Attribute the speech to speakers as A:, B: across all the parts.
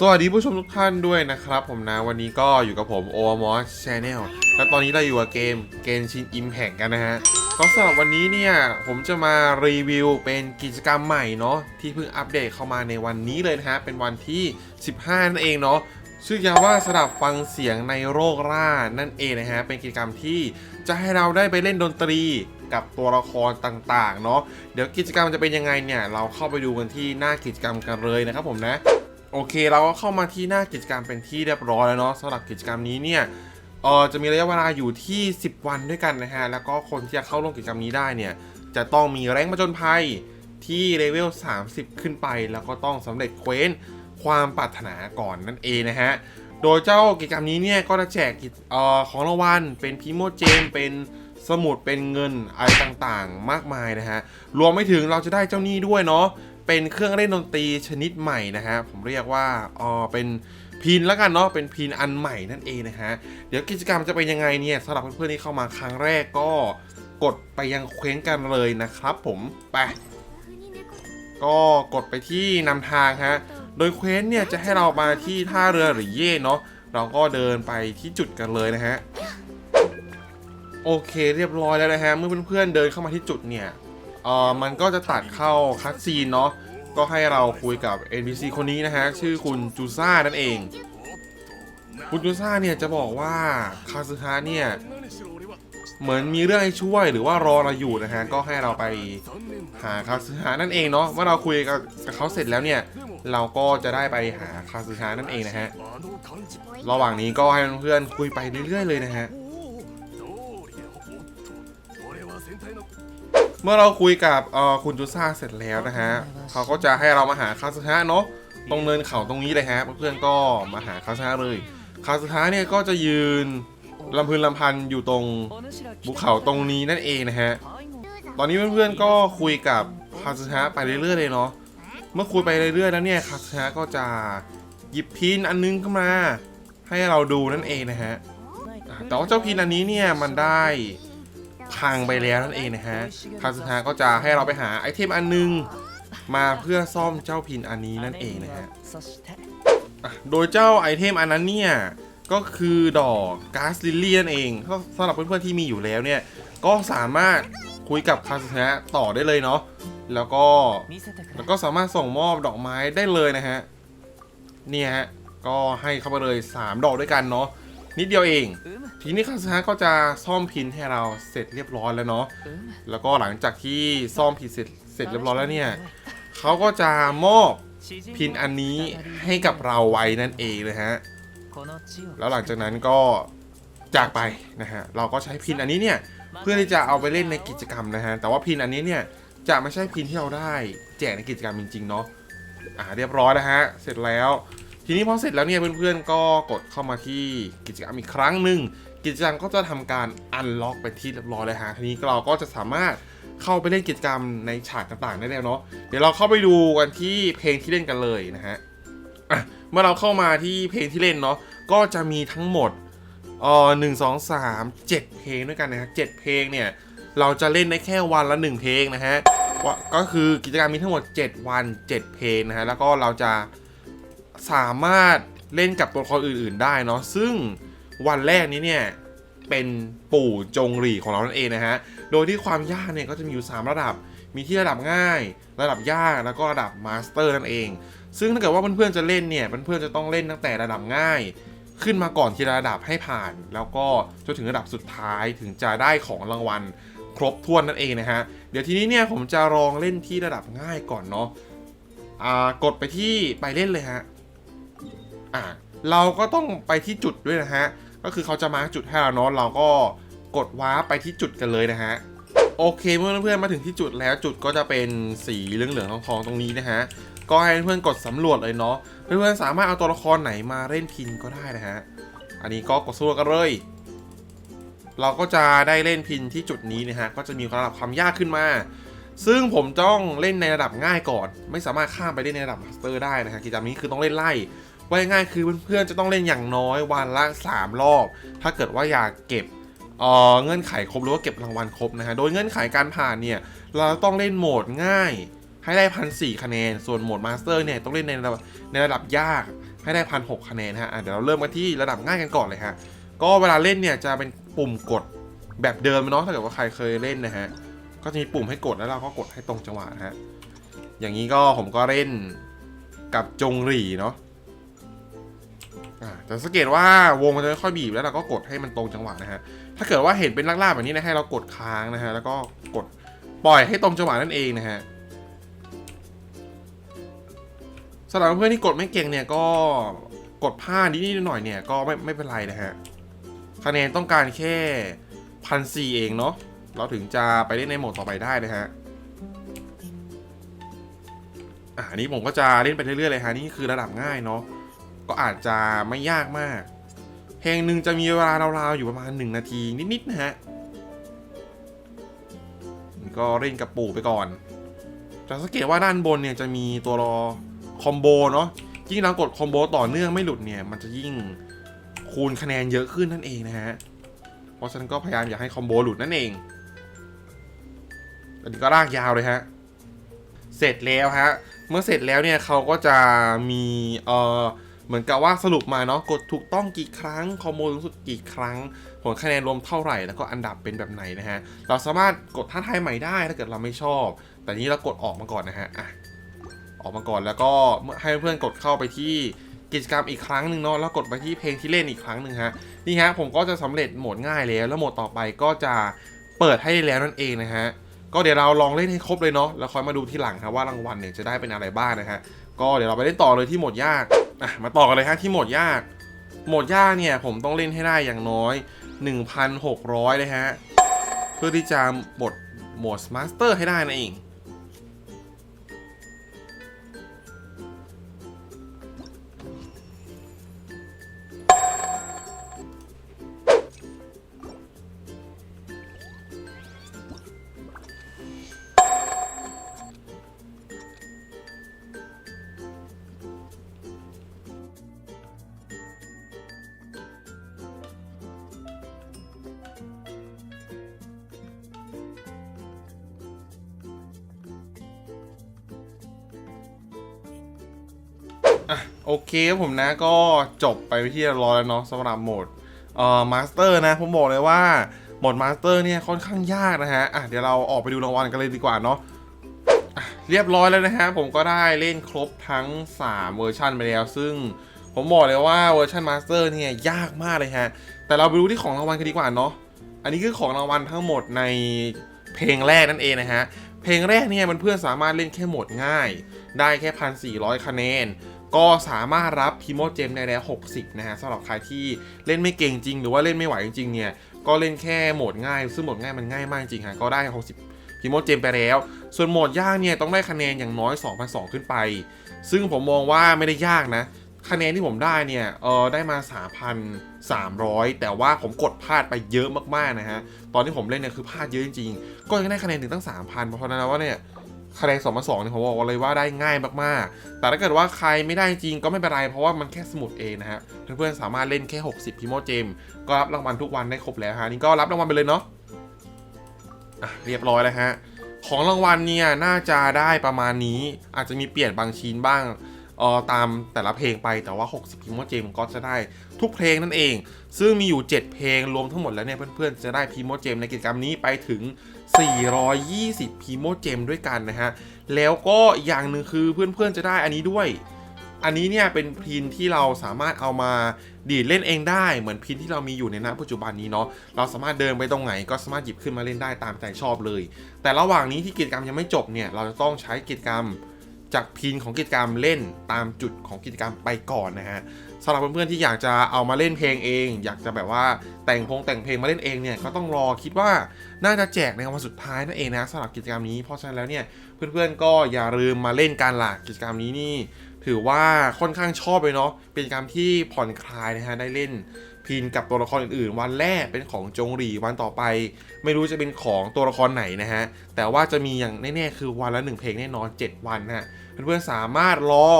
A: สวัสดีผู้ชมทุกท่านด้วยนะครับ ผมนะวันนี้ก็อยู่กับผมโอมอสชาแนลและตอนนี้เราอยู่กับเกมเกนชินอิมแ t กันนะฮะก็สำหรับวันนี้เนี่ยผมจะมารีวิวเป็นกิจกรรมใหม่เนาะที่เพิ่งอัปเดตเข้ามาในวันนี้เลยนะฮะเป็นวันที่ 15 นั่นเองเนาะชื่อยาว่าสดับฟังเสียงในโรคร่านั่นเองนะฮะเป็นกิจกรรมที่จะให้เราได้ไปเล่นดนตรีกับตัวละครต่างๆเนาะเดี๋ยวกิจกรรมจะเป็นยังไงเนี่ยเราเข้าไปดูกันที่หน้ากิจกรรมกันเลยนะครับผมนะ โอเคเราก็เข้ามาที่หน้ากิจกรรมเป็นที่เรียบร้อยแล้วเนาะสำหรับกิจกรรมนี้เนี่ยเออจะมีระยะเวลาอยู่ที่ 10 วันด้วยกันนะฮะแล้วก็คนที่จะเข้าร่วมกิจกรรมนี้ได้เนี่ยจะต้องมีแรงค์ผจญภัยที่เลเวล 30 ขึ้นไป แล้วก็ต้องสำเร็จเควสความปรารถนาก่อนนั่นเองนะฮะโดยเจ้ากิจกรรมนี้เนี่ยก็จะแจกออของรางวัลเป็นพิโมเจมเป็นสมุดเป็นเงินอะไรต่างๆ มากมายนะฮะรวมไม่ถึงเราจะได้เจ้าหนี้ด้วยเนาะ เป็นเครื่องเล่นดนตรีชนิดใหม่นะฮะผมเรียกว่าอ๋อเป็นพินแล้วกันเนาะเป็นพินอันใหม่นั่นเองนะฮะเดี๋ยวกิจกรรมจะเป็นยังไงเนี่ยสำหรับเพื่อนๆที่เข้ามาครั้งแรกก็กดไปยังเควสกันเลยนะครับ ผมไปก็กดไปที่นำทางฮะโดยเควสเนี่ยจะให้เรามาที่ท่าเรือหรือเย่เนาะเราก็เดินไปที่จุดกันเลยนะฮะโอเคเรียบร้อยแล้วนะฮะเมื่อเพื่อนๆเดินเข้ามาที่จุดเนี่ย เอ่อมันก็จะตัดเข้าคัดซีนเนาะก็ให้เราคุยกับ NPC คนนี้นะฮะ ชื่อคุณจูซ่านั่นเอง คุณจูซ่าเนี่ยจะบอกว่าคาซึฮะเนี่ย เหมือนมีเรื่องให้ช่วยหรือว่ารอเราอยู่นะฮะ ก็ให้เราไปหาคาซึฮะนั่นเองเนาะเมื่อเราคุยกับเขาเสร็จแล้วเนี่ย เราก็จะได้ไปหาคาซึฮะนั่นเองนะฮะ ระหว่างนี้ก็ให้เพื่อนๆคุยไปเรื่อยๆเลยนะฮะ มื่อเราคุยกับเอ่อคุณจูซ่าเสร็จแล้วนะฮะเขาก็จะให้เรามาหาคาสึฮะเนาะตรงเนินเขาตรงนี้เลยฮะเพื่อนๆก็มาหาคาสึฮะเลยคาสึฮะเนี่ยก็จะยืนลำพึงลำพันอยู่ตรงภูเขาตรงนี้นั่นเองนะฮะตอนนี้เพื่อนๆก็คุยกับคาสึฮะไปเรื่อยๆเลยเนาะเมื่อคุยไปเรื่อยๆแล้วเนี่ยคาสึฮะก็จะหยิบพินอันนึงขึ้นมา ให้เราดูนั่นเองนะฮะอะแต่ว่าเจ้าพินอันนี้เนี่ยมันได้ พังไปแล้วนั่นเองนะฮะคาสึฮะก็จะให้เราไปหาไอเทมอันนึง มาเพื่อซ่อมเจ้าพินอันนี้นั่นเองนะฮะโดยเจ้าไอเทมอันนั้นเนี่ยก็คือดอกก๊าซลิลลี่นั่นเองสำหรับเพื่อนๆที่มีอยู่แล้วเนี่ยก็สามารถคุยกับคาสึฮะต่อได้เลยเนาะแล้วก็แล้วก็สามารถส่งมอบดอกไม้ได้เลยนะฮะเนี่ยฮะก็ให้เข้ามาเลย 3 ดอกด้วยกันเนาะ นิดเดียวเอง ทีนี้คาสฮะก็จะซ่อมพินให้เราเสร็จเรียบร้อยแล้วเนาะแล้วก็หลังจากที่ซ่อมพินเสร็จเสร็จเรียบร้อยแล้วเนี่ยเขาก็จะมอบพินอันนี้ให้กับเราไว้นั่นเองนะฮะแล้วหลังจากนั้นก็จากไปนะฮะเราก็ใช้พินอันนี้เนี่ยเพื่อที่จะเอาไปเล่นในกิจกรรมนะฮะแต่ว่าพินอันนี้เนี่ยจะไม่ใช่พินที่เราได้แจกในกิจกรรมจริงๆเนาะอ่าเรียบร้อยนะฮะเสร็จแล้ว ทีนี้พอเสร็จแล้วเนี่ยเพื่อนๆก็กดเข้ามาที่กิจกรรมอีกครั้งหนึ่งกิจกรรมก็จะทำการอันล็อกไปที่เรียบร้อยเลยฮะทีนี้เราก็จะสามารถเข้าไปเล่นกิจกรรมในฉากต่างๆได้แล้วเนาะเดี๋ยวเราเข้าไปดูกันที่เพลงที่เล่นกันเลยนะฮะเมื่อเราเข้ามาที่เพลงที่เล่นเนาะก็จะมีทั้งหมดเอ่อหนึ่งสองสามเจ็ดเพลงด้วยกันนะฮะเจ็ดเพลงเนี่ยเราจะเล่นได้แค่วันละหนึ่งเพลงนะฮะก็คือกิจกรรมมีทั้งหมด 7 วัน 7 เพลงนะฮะแล้วก็เราจะ สามารถเล่นกับตัวละครอื่น ๆ ได้เนาะซึ่งวันแรกนี้เนี่ยเป็นปู่จงหรีของเรานั่นเองนะฮะ โดยที่ความยากเนี่ยก็จะมีอยู่ 3 ระดับ มีที่ระดับง่าย ระดับยาก แล้วก็ระดับมาสเตอร์นั่นเอง ซึ่งถ้าเกิดว่าเพื่อนๆจะเล่นเนี่ย เพื่อนๆจะต้องเล่นตั้งแต่ระดับง่าย ขึ้นมาก่อนทีละระดับให้ผ่าน แล้วก็จนถึงระดับสุดท้ายถึงจะได้ของรางวัลครบถ้วนนั่นเองนะฮะ เดี๋ยวทีนี้เนี่ยผมจะลองเล่นที่ระดับง่ายก่อนเนาะ อ่ากดไปที่ไปเล่นเลยฮะ อ่าเราก็ต้องไปที่จุดด้วยนะฮะ ก็คือเขาจะมาร์คจุดให้เราเนาะเราก็กดว้าไปที่จุดกันเลยนะฮะโอเคเมื่อเพื่อนๆมาถึงที่จุดแล้วจุดก็จะเป็นสีเหลืองๆทองๆตรงนี้นะฮะก็ให้เพื่อนกดสำรวจเลยเนาะเพื่อนๆสามารถเอาตัวละครไหนมาเล่นพินก็ได้นะฮะอันนี้ก็กดสู้กันเลย เราก็จะได้เล่นพินที่จุดนี้นะฮะก็จะมีระดับความยากขึ้นมา ซึ่งผมต้องเล่นในระดับง่ายก่อน ไม่สามารถข้ามไปเล่นในระดับมาสเตอร์ได้นะฮะกิจกรรมนี้คือต้องเล่นไล่ ว่าง่ายคือเพื่อนๆจะต้องเล่นอย่างน้อยวันละ 3 รอบ ถ้าเกิดว่าอยากเก็บเเงื่อนไขครบหรือว่าเก็บรางวัลครบนะฮะ โดยเงื่อนไขการผ่านเนี่ย เราต้องเล่นโหมดง่าย ให้ได้พันสี่คะแนน ส่วนโหมดมาสเตอร์เนี่ยต้องเล่นในระดับในระดับยากให้ได้พันหคะแนนฮะะเดี๋ยวเราเริ่มกันที่ระดับง่ายกันก่อนเลยฮะ ก็เวลาเล่นเนี่ยจะเป็นปุ่มกดแบบเดิมเนาะถ้าเกิดว่าใครเคยเล่นนะฮะ ก็จะมีปุ่มให้กดแล้วเราก็กดให้ตรงจังหวะนะฮะ อย่างนี้ก็ผมก็เล่นกับจงหรีเนาะ อ่าแต่สังเกตว่าวงมันจะไม่ค่อยบีบแล้วเราก็กดให้มันตรงจังหวะนะฮะ ถ้าเกิดว่าเห็นเป็นลากๆแบบนี้นะให้เรากดค้างนะฮะ แล้วก็กดปล่อยให้ตรงจังหวะนั่นเองนะฮะสำหรับเพื่อนที่กดไม่เก่งเนี่ยก็กดพลาดนิดๆหน่อยเนี่ยก็ไม่ไม่เป็นไรนะฮะ คะแนนต้องการแค่พันสี่เองเนาะ เราถึงจะไปเล่นในโหมดต่อไปได้นะฮะอ่าอันนี้ผมก็จะเล่นไปเรื่อยๆเลยฮะ นี่คือระดับง่ายเนาะ ก็อาจจะไม่ยากมาก เพลงหนึ่งจะมีเวลาราวๆอยู่ประมาณ 1 นาทีนิดๆนะฮะนี่ก็เล่นกับปู่ไปก่อน จะสังเกตว่าด้านบนเนี่ยจะมีตัวรอคอมโบเนาะ ยิ่งเรากดคอมโบต่อเนื่องไม่หลุดเนี่ย มันจะยิ่งคูณคะแนนเยอะขึ้นนั่นเองนะฮะ เพราะฉะนั้นก็พยายามอย่าให้คอมโบหลุดนั่นเอง อันนี้ก็ลากยาวเลยฮะ เสร็จแล้วฮะ เมื่อเสร็จแล้วเนี่ยเขาก็จะมีเอ่อ เหมือนกับว่าสรุปมาเนาะกดถูกต้องกี่ครั้งคอมโบสูงสุดกี่ครั้ง ผลคะแนนรวมเท่าไหร่ แล้วก็อันดับเป็นแบบไหนนะฮะ เราสามารถกดท้าทายใหม่ได้ถ้าเกิดเราไม่ชอบ แต่นี้เรากดออกมาก่อนนะฮะอะออกมาก่อนแล้วก็เมื่อให้เพื่อนกดเข้าไปที่กิจกรรมอีกครั้งหนึ่งเนาะแล้วกดไปที่เพลงที่เล่นอีกครั้งหนึ่งฮะนี่ฮะผมก็จะสำเร็จโหมดง่ายแล้ว แล้วโหมดต่อไปก็จะเปิดให้แล้วนั่นเองนะฮะก็เดี๋ยวเราลองเล่นให้ครบเลยเนาะแล้วค่อยมาดูที่หลังครับว่ารางวัลเนี่ยจะได้เป็นอะไรบ้างนะฮะก็เดี๋ยวเราไปเล่นต่อเลยที่โหมดยาก อะมาต่อกันเลยฮะที่โหมดยาก โหมดยากเนี่ยผมต้องเล่นให้ได้อย่างน้อย 1,600 เลยฮะ เพื่อที่จะบดโหมดมาสเตอร์ให้ได้นั่นเอง โอเคครับผมนะก็จบไปที่เรียบร้อยแล้วเนาะสำหรับโหมดเอ่อมาสเตอร์นะ ผมบอกเลยว่าโหมดมาสเตอร์เนี่ยค่อนข้างยากนะฮะอะเดี๋ยวเราออกไปดูรางวัลกันเลยดีกว่าเนาะเรียบร้อยแล้วนะฮะผมก็ได้เล่นครบทั้ง 3 เวอร์ชันไปแล้ว ซึ่งผมบอกเลยว่าเวอร์ชันมาสเตอร์เนี่ยยากมากเลยฮะ แต่เราไปดูที่ของรางวัลกันดีกว่าเนาะอันนี้คือของรางวัลทั้งหมดในเพลงแรกนั่นเองนะฮะเพลงแรกเนี่ยมันเพื่อนสามารถเล่นแค่โหมดง่าย ได้แค่พันสี่คะแนน ก็สามารถรับพิโมเจมได้แล้ว 60 นะฮะสำหรับใครที่เล่นไม่เก่งจริง หรือว่าเล่นไม่ไหวจริงเนี่ย ก็เล่นแค่โหมดง่าย ซึ่งโหมดง่ายมันง่ายมากจริงฮะก็ได้ 60พิโมเจมไปแล้ว ส่วนโหมดยากเนี่ยต้องได้คะแนนอย่างน้อย 2,200 ขึ้นไป ซึ่งผมมองว่าไม่ได้ยากนะคะแนนที่ผมได้เนี่ย เออได้มา 3,300 แต่ว่าผมกดพลาดไปเยอะมากๆนะฮะ ตอนที่ผมเล่นเนี่ยคือพลาดเยอะจริงๆ ก็ยังได้คะแนนถึงตั้ง 3,000 เพราะฉะนั้นว่าเนี่ย คะแนนสองมาสองเนี่ยผมบอกเลยว่าได้ง่ายมากๆ แต่ถ้าเกิดว่าใครไม่ได้จริงก็ไม่เป็นไร เพราะว่ามันแค่สมุดเองนะฮะเพื่อนๆสามารถเล่นแค่ 60พิโมเจมก็รับรางวัลทุกวันได้ครบแล้วฮะนี่ก็รับรางวัลไปเลยเนาะอะเรียบร้อยแล้วฮะของรางวัลเนี่ยน่าจะได้ประมาณนี้อาจจะมีเปลี่ยนบางชิ้นบ้าง ออตามแต่ละเพลงไปแต่ว่า 60พิโมเจมก็จะได้ทุกเพลงนั่นเอง ซึ่งมีอยู่ 7 เพลงรวมทั้งหมดแล้วเนี่ยเพื่อนๆ จะได้พิโมเจมในกิจกรรมนี้ไปถึง 420พิโมเจมด้วยกันนะฮะ แล้วก็อีกอย่างหนึ่งคือเพื่อนๆจะได้อันนี้ด้วย อันนี้เนี่ยเป็นพินที่เราสามารถเอามาดีดเล่นเองได้เหมือนพินที่เรามีอยู่ในณปัจจุบันนี้เนาะเราสามารถเดินไปตรงไหนก็สามารถหยิบขึ้นมาเล่นได้ตามใจชอบเลย แต่ระหว่างนี้ที่กิจกรรมยังไม่จบเนี่ยเราจะต้องใช้กิจกรรม จากพินของกิจกรรมเล่นตามจุดของกิจกรรมไปก่อนนะฮะสำหรับเพื่อนๆที่อยากจะเอามาเล่นเพลงเอง อยากจะแบบว่าแต่งพงแต่งเพลงมาเล่นเองเนี่ยก็ต้องรอคิดว่าน่าจะแจกในวันสุดท้ายนั่นเองนะสำหรับกิจกรรมนี้เพราะฉะนั้นแล้วเนี่ยเพื่อนๆก็อย่าลืมมาเล่นการหลักกิจกรรมนี้นี่ ถือว่าค่อนข้างชอบเลยเนาะเป็นกิจกรรมที่ผ่อนคลายนะฮะได้เล่น พินกับตัวละครอื่นๆ วันแรกเป็นของจงหรีวันต่อไป ไม่รู้จะเป็นของตัวละครไหนนะฮะ แต่ว่าจะมีอย่างแน่ๆคือวันละหนึ่งเพลงแน่นอน 7 วันนะฮะเพื่อนๆสามารถรอ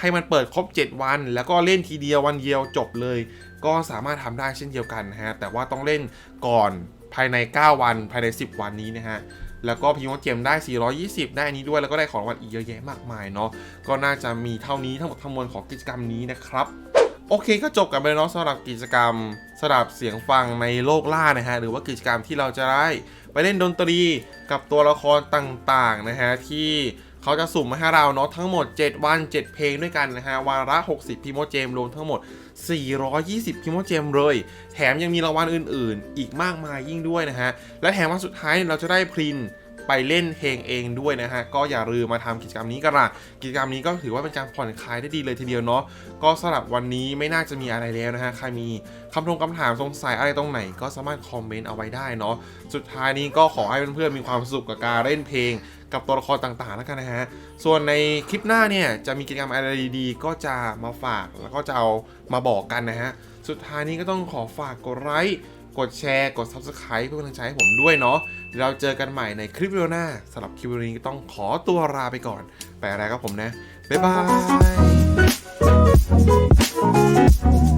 A: ให้มันเปิดครบ 7 วัน แล้วก็เล่นทีเดียววันเดียวจบเลย ก็สามารถทำได้เช่นเดียวกันนะฮะแต่ว่าต้องเล่นก่อนภายใน 9 วันภายใน 10 วันนี้นะฮะแล้วก็พิมพ์เจมได้ 420 ได้อันนี้ด้วย แล้วก็ได้ของรางวัลอีกเยอะแยะมากมายเนาะ ก็น่าจะมีเท่านี้ทั้งหมดทั้งมวลของกิจกรรมนี้นะครับ โอเคก็จบกันไปเนาะสำหรับกิจกรรมสำหรับเสียงฟังในโลกล่านะฮะหรือว่ากิจกรรมที่เราจะได้ไปเล่นดนตรีกับตัวละครต่างๆนะฮะที่เขาจะสุ่มมาให้เราเนาะทั้งหมด 7 วัน 7 เพลงด้วยกันนะฮะวาระ60 พิโมเจมรวมทั้งหมด 420 พิโมเจมเลย แถมยังมีรางวัลอื่นๆ อีกมากมายยิ่งด้วยนะฮะและแถมวันสุดท้ายเราจะได้พริน ไปเล่นเพลงเองด้วยนะฮะ ก็อย่าลืมมาทำกิจกรรมนี้กันละกิจกรรมนี้ก็ถือว่าเป็นการผ่อนคลายได้ดีเลยทีเดียวเนาะ ก็สำหรับวันนี้ไม่น่าจะมีอะไรแล้วนะฮะ ใครมีคำทงคำถามสงสัยอะไรตรงไหน ก็สามารถคอมเมนต์เอาไว้ได้เนาะ สุดท้ายนี้ก็ขอให้เพื่อนๆมีความสุขกับการเล่นเพลงกับตัวละครต่างๆแล้วกันนะฮะ ส่วนในคลิปหน้าเนี่ยจะมีกิจกรรมอะไรดีๆ ก็จะมาฝากแล้วก็จะเอามาบอกกันนะฮะ สุดท้ายนี้ก็ต้องขอฝากกดไลค์ กดแชร์ กด Subscribe เพื่อเป็นกำลังใจให้ผมด้วยเนาะเดี๋ยวเราเจอกันใหม่ในคลิปวิดีโอหน้าสำหรับคลิปวิดีโอนี้ก็ต้องขอตัวลาไปก่อน ไปอะไรครับผมนะ บ๊ายบาย